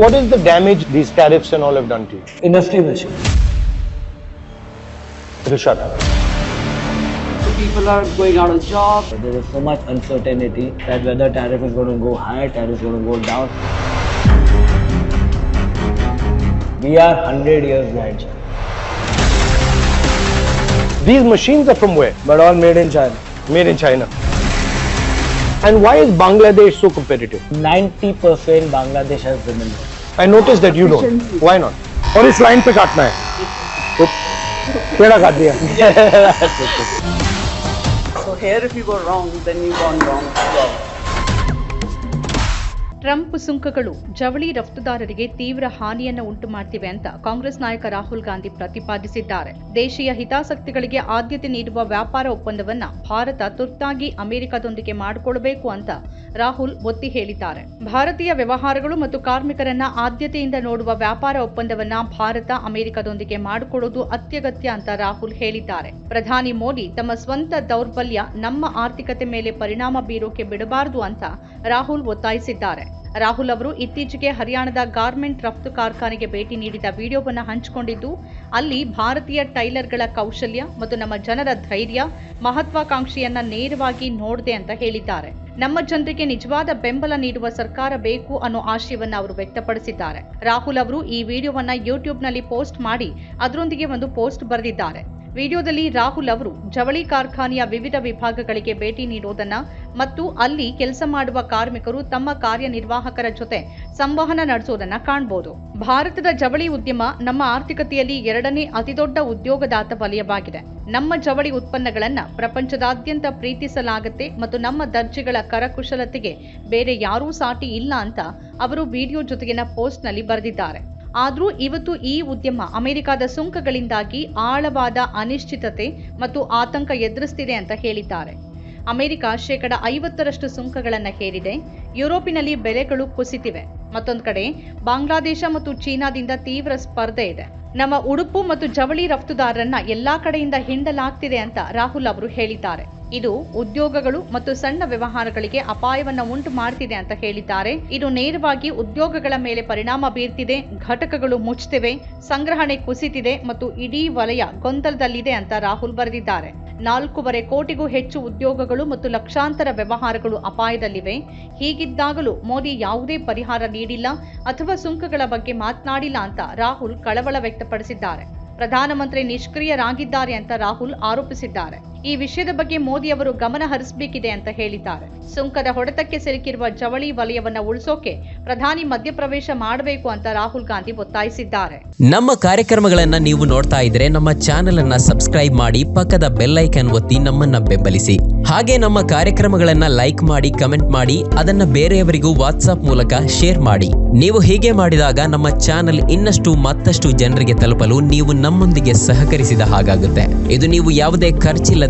what is the damage these tariffs and all have done to you? Industry mission. So. People are going out of job. There is so much uncertainty that whether tariff is going to go high, tariff is going to go down. We are 100 years behind China, These machines are from where? but all made in China. Made in China. And why is Bangladesh so competitive? 90% Bangladesh has women. I noticed that you don't. Why not? और इस line पे काटना है तो टेढ़ा काट दिया So here if you go wrong, then you gone wrong. Trump ಸುಂಕಗಳು, ಜವಳಿ ರಫ್ತುದಾರರಿಗೆ ತೀವ್ರ ಹಾನಿಯನ್ನು ಉಂಟು ಮಾಡ್ತಿವೆ ಅಂತ ಕಾಂಗ್ರೆಸ್ ನಾಯಕ ರಾಹುಲ್ ಗಾಂಧಿ ಪ್ರತಿಪಾದಿಸಿದ್ದಾರೆ. ದೇಶೀಯ ಹಿತಾಸಕ್ತಿಗಳಿಗೆ ಆದ್ಯತೆ ನೀಡುವ ವ್ಯಾಪಾರ ಒಪ್ಪಂದವನ್ನ ಭಾರತ ತುರ್ತಾಗಿ ಅಮೆರಿಕದೊಂದಿಗೆ ಮಾಡಿಕೊಳ್ಳಬೇಕು ಅಂತ ರಾಹುಲ್ ಒತ್ತಿ ಹೇಳಿದ್ದಾರೆ. ಭಾರತೀಯ ವ್ಯವಹಾರಗಳು ಮತ್ತು ಕಾರ್ಮಿಕರನ್ನ ಆದ್ಯತೆಯಿಂದ ನೋಡುವ ವ್ಯಾಪಾರ ಒಪ್ಪಂದವನ್ನ ಭಾರತ ಅಮೆರಿಕದೊಂದಿಗೆ ಮಾಡಿಕೊಳ್ಳುವುದು ಅತ್ಯಗತ್ಯ ಅಂತ ರಾಹುಲ್ ಹೇಳಿದ್ದಾರೆ. ಪ್ರಧಾನಿ ಮೋದಿ ತಮ್ಮ ಸ್ವಂತ ದೌರ್ಬಲ್ಯ ನಮ್ಮ ಆರ್ಥಿಕತೆ ಮೇಲೆ ಪರಿಣಾಮ ಬೀರೋಕೆ ಬಿಡಬಾರದು ಅಂತ ರಾಹುಲ್ ಒತ್ತಾಯಿಸಿದ್ದಾರೆ. ರಾಹುಲ್ ಅವರು ಇತ್ತೀಚೆಗೆ ಹರಿಯಾಣದ ಗಾರ್ಮೆಂಟ್ ರಫ್ತು ಕಾರ್ಖಾನೆಗೆ ಭೇಟಿ ನೀಡಿದ ವಿಡಿಯೋವನ್ನು ಹಂಚಿಕೊಂಡಿದ್ದು, ಅಲ್ಲಿ ಭಾರತೀಯ ಟೈಲರ್ಗಳ ಕೌಶಲ್ಯ ಮತ್ತು ನಮ್ಮ ಜನರ ಧೈರ್ಯ ಮಹತ್ವಾಕಾಂಕ್ಷೆಯನ್ನ ನೇರವಾಗಿ ನೋಡಿದೆ ಅಂತ ಹೇಳಿದ್ದಾರೆ. ನಮ್ಮ ಜನರಿಗೆ ನಿಜವಾದ ಬೆಂಬಲ ನೀಡುವ ಸರ್ಕಾರ ಬೇಕು ಅನ್ನೋ ಆಶಯವನ್ನು ಅವರು ವ್ಯಕ್ತಪಡಿಸಿದ್ದಾರೆ. ರಾಹುಲ್ ಅವರು ಈ ವಿಡಿಯೋವನ್ನ ಯೂಟ್ಯೂಬ್ನಲ್ಲಿ ಪೋಸ್ಟ್ ಮಾಡಿ, ಅದರೊಂದಿಗೆ ಒಂದು ಪೋಸ್ಟ್ ಬರೆದಿದ್ದಾರೆ. ವಿಡಿಯೋದಲ್ಲಿ ರಾಹುಲ್ ಅವರು ಜವಳಿ ಕಾರ್ಖಾನೆಯ ವಿವಿಧ ವಿಭಾಗಗಳಿಗೆ ಭೇಟಿ ನೀಡುವುದನ್ನ ಮತ್ತು ಅಲ್ಲಿ ಕೆಲಸ ಮಾಡುವ ಕಾರ್ಮಿಕರು ತಮ್ಮ ಕಾರ್ಯನಿರ್ವಾಹಕರ ಜೊತೆ ಸಂವಹನ ನಡೆಸುವುದನ್ನ ಕಾಣಬಹುದು ಭಾರತದ ಜವಳಿ ಉದ್ಯಮ ನಮ್ಮ ಆರ್ಥಿಕತೆಯಲ್ಲಿ ಎರಡನೇ ಅತಿದೊಡ್ಡ ಉದ್ಯೋಗದಾತ ವಲಯವಾಗಿದೆ. ನಮ್ಮ ಜವಳಿ ಉತ್ಪನ್ನಗಳನ್ನ ಪ್ರಪಂಚದಾದ್ಯಂತ ಪ್ರೀತಿಸಲಾಗುತ್ತೆ ಮತ್ತು ನಮ್ಮ ದರ್ಜೆಗಳ ಕರಕುಶಲತೆಗೆ ಬೇರೆ ಯಾರೂ ಸಾಟಿ ಇಲ್ಲ ಅಂತ ಅವರು ವಿಡಿಯೋ ಜೊತೆಗಿನ ಪೋಸ್ಟ್ನಲ್ಲಿ ಬರೆದಿದ್ದಾರೆ. ಆದರೂ ಇವತ್ತು ಈ ಉದ್ಯಮ ಅಮೆರಿಕದ ಸುಂಕಗಳಿಂದಾಗಿ ಆಳವಾದ ಅನಿಶ್ಚಿತತೆ ಮತ್ತು ಆತಂಕ ಎದುರಿಸ್ತಿದೆ ಅಂತ ಹೇಳಿದ್ದಾರೆ. ಅಮೆರಿಕ ಶೇಕಡ ಐವತ್ತರಷ್ಟು ಸುಂಕಗಳನ್ನು ಹೇರಿದೆ ಯುರೋಪಿನಲ್ಲಿ ಬೆಲೆಗಳು ಕುಸಿತಿವೆ. ಮತ್ತೊಂದು ಕಡೆ, ಬಾಂಗ್ಲಾದೇಶ ಮತ್ತು ಚೀನಾದಿಂದ ತೀವ್ರ ಸ್ಪರ್ಧೆ ಇದೆ. ನಮ್ಮ ಉಡುಪು ಮತ್ತು ಜವಳಿ ರಫ್ತುದಾರರನ್ನ ಎಲ್ಲಾ ಕಡೆಯಿಂದ ಹಿಂಡಲಾಗ್ತಿದೆ ಅಂತ ರಾಹುಲ್ ಅವರು ಹೇಳಿದ್ದಾರೆ. ಇದು ಉದ್ಯೋಗಗಳು ಮತ್ತು ಸಣ್ಣ ವ್ಯವಹಾರಗಳಿಗೆ ಅಪಾಯವನ್ನು ಉಂಟು ಮಾಡ್ತಿದೆ ಅಂತ ಹೇಳಿದ್ದಾರೆ. ಇದು ನೇರವಾಗಿ ಉದ್ಯೋಗಗಳ ಮೇಲೆ ಪರಿಣಾಮ ಬೀರ್ತಿದೆ, ಘಟಕಗಳು ಮುಚ್ಚುತ್ತಿವೆ ಸಂಗ್ರಹಣೆ ಕುಸಿತಿದೆ ಮತ್ತು ಇಡೀ ವಲಯ ಗೊಂದಲದಲ್ಲಿದೆ ಅಂತ ರಾಹುಲ್ ಬರೆದಿದ್ದಾರೆ. ನಾಲ್ಕೂವರೆ ಕೋಟಿಗೂ ಹೆಚ್ಚು ಉದ್ಯೋಗಗಳು ಮತ್ತು ಲಕ್ಷಾಂತರ ವ್ಯವಹಾರಗಳು ಅಪಾಯದಲ್ಲಿವೆ. ಹೀಗಿದ್ದಾಗಲೂ ಮೋದಿ ಯಾವುದೇ ಪರಿಹಾರ ನೀಡಿಲ್ಲ ಅಥವಾ ಸುಂಕಗಳ ಬಗ್ಗೆ ಮಾತನಾಡಿಲ್ಲ ಅಂತ ರಾಹುಲ್ ಕಳವಳ ವ್ಯಕ್ತಪಡಿಸಿದ್ದಾರೆ. ಪ್ರಧಾನಮಂತ್ರಿ ನಿಷ್ಕ್ರಿಯರಾಗಿದ್ದಾರೆ ಅಂತ ರಾಹುಲ್ ಆರೋಪಿಸಿದ್ದಾರೆ. ಈ ವಿಷಯದ ಬಗ್ಗೆ ಮೋದಿ ಅವರು ಗಮನ ಹರಿಸಬೇಕಿದೆ ಅಂತ ಹೇಳಿದ್ದಾರೆ. ಸುಂಕದ ಹೊಡೆತಕ್ಕೆ ಸಿಲುಕಿರುವ ಜವಳಿ ವಲಯವನ್ನ ಉಳಿಸೋಕೆ ಪ್ರಧಾನಿ ಮಧ್ಯಪ್ರವೇಶ ಮಾಡಬೇಕು ಅಂತ ರಾಹುಲ್ ಗಾಂಧಿ ಒತ್ತಾಯಿಸಿದ್ದಾರೆ. ನಮ್ಮ ಕಾರ್ಯಕ್ರಮಗಳನ್ನ ನೀವು ನೋಡ್ತಾ ಇದ್ರೆ ನಮ್ಮ ಚಾನೆಲ್ ಅನ್ನ ಸಬ್ಸ್ಕ್ರೈಬ್ ಮಾಡಿ ಪಕ್ಕದ ಬೆಲ್ ಐಕನ್ ಒತ್ತಿ ನಮ್ಮನ್ನ ಬೆಂಬಲಿಸಿ. ಹಾಗೆ ನಮ್ಮ ಕಾರ್ಯಕ್ರಮಗಳನ್ನ ಲೈಕ್ ಮಾಡಿ, ಕಮೆಂಟ್ ಮಾಡಿ, ಅದನ್ನ ಬೇರೆಯವರಿಗೂ ವಾಟ್ಸ್ಆಪ್ ಮೂಲಕ ಶೇರ್ ಮಾಡಿ. ನೀವು ಹೀಗೆ ಮಾಡಿದಾಗ ನಮ್ಮ ಚಾನೆಲ್ ಇನ್ನಷ್ಟು ಮತ್ತಷ್ಟು ಜನರಿಗೆ ತಲುಪಲು ನೀವು ನಮ್ಮೊಂದಿಗೆ ಸಹಕರಿಸಿದ ಹಾಗಾಗುತ್ತೆ. ಇದು ನೀವು ಯಾವುದೇ ಖರ್ಚಿಲ್ಲದೆ